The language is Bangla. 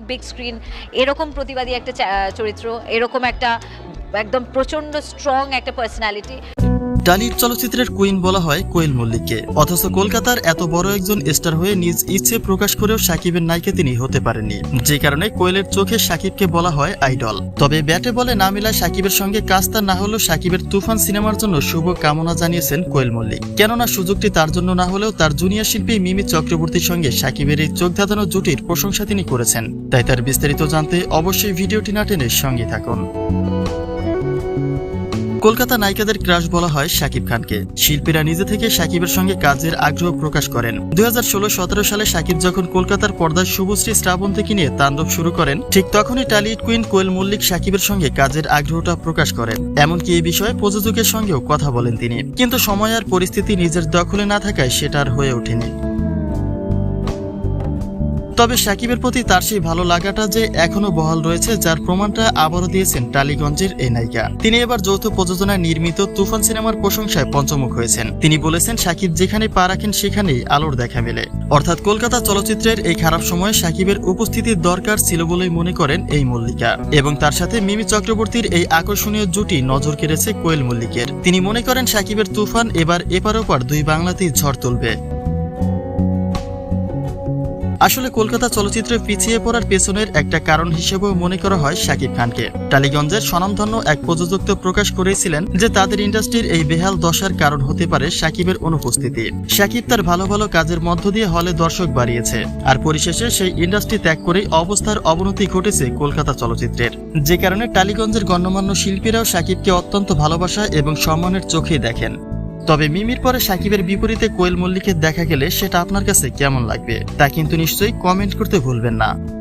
বিগ স্ক্রিন এরকম প্রতিবাদী একটা চরিত্র এরকম একটা একদম প্রচণ্ড স্ট্রং একটা পার্সোনালিটি টালির চলচ্চিত্রের কুইন বলা হয় কোয়েল মল্লিককে। অথচ কলকাতার এত বড় একজন স্টার হয়ে নিজ ইচ্ছে প্রকাশ করেও সাকিবের নায়িকা তিনি হতে পারেননি। যে কারণে কোয়েলের চোখে সাকিবকে বলা হয় আইডল। তবে ব্যাটে বলে না মিলায় সাকিবের সঙ্গে কাজটা না হলেও সাকিবের তুফান সিনেমার জন্য শুভ কামনা জানিয়েছেন কোয়েল মল্লিক। কেননা সুযোগটি তার জন্য না হলেও তার জুনিয়র শিল্পী মিমি চক্রবর্তীর সঙ্গে সাকিবের এই চোখ ধাঁধানো জুটির প্রশংসা তিনি করেছেন। তাই তার বিস্তারিত জানতে অবশ্যই ভিডিওটি না টেনে সঙ্গে থাকুন। কলকাতা নায়িকাদের ক্রাশ বলা হয় শাকিব খানকে। শিল্পীরা নিজে থেকে শাকিবের সঙ্গে কাজের আগ্রহ প্রকাশ করেন। দুই হাজার সালে শাকিব যখন কলকাতার পর্দায় শুভশ্রী শ্রাবন্তীকে নিয়ে তাণ্ডব শুরু করেন, ঠিক তখনই টালিউড কুইন কোয়েল মল্লিক শাকিবের সঙ্গে কাজের আগ্রহটা প্রকাশ করেন। এমনকি এই বিষয়ে প্রযোজকের সঙ্গেও কথা বলেন তিনি। কিন্তু সময় আর পরিস্থিতি নিজের দখলে না থাকায় সেটা আর হয়ে ওঠেনি। তবে সাকিবের প্রতি তার সেই ভালো লাগাটা যে এখনও বহাল রয়েছে, যার প্রমাণটা আবারও দিয়েছেন টালিগঞ্জের এই নায়িকা। তিনি এবার যৌথ প্রযোজনায় নির্মিত তুফান সিনেমার প্রশংসায় পঞ্চমুখ হয়েছেন। তিনি বলেছেন, সাকিব যেখানে পা রাখেন সেখানেই আলোর দেখা মেলে। অর্থাৎ কলকাতা চলচ্চিত্রের এই খারাপ সময়ে সাকিবের উপস্থিতির দরকার ছিল বলেই মনে করেন এই মল্লিকা। এবং তার সাথে মিমি চক্রবর্তীর এই আকর্ষণীয় জুটি নজর কেড়েছে কোয়েল মল্লিকের। তিনি মনে করেন, সাকিবের তুফান এবার এপার ওপার দুই বাংলাতেই ঝড় তুলবে। আসলে কলকাতা চলচ্চিত্রে পিছিয়ে পড়ার পেছনের একটা কারণ হিসেবেও মনে করা হয় শাকিব খানকে। টালিগঞ্জের স্বনামধন্য এক প্রযোজক তো প্রকাশ করেছিলেন যে তাদের ইন্ডাস্ট্রির এই বেহাল দশার কারণ হতে পারে শাকিবের অনুপস্থিতি। শাকিব তার ভালো ভালো কাজের মধ্য দিয়ে হলে দর্শক বাড়িয়েছে, আর পরিশেষে সেই ইন্ডাস্ট্রি ত্যাগ করেই অবস্থার অবনতি ঘটেছে কলকাতা চলচ্চিত্রের। যে কারণে টালিগঞ্জের গণ্যমান্য শিল্পীরাও শাকিবকে অত্যন্ত ভালোবাসা এবং সম্মানের চোখে দেখেন। তবে মিমির পরে সাকিবের বিপরীতে কোয়েল মল্লিকের দেখা গেলে সেটা আপনার কাছে কেমন লাগবে তা কিন্তু নিশ্চয়ই কমেন্ট করতে ভুলবেন না।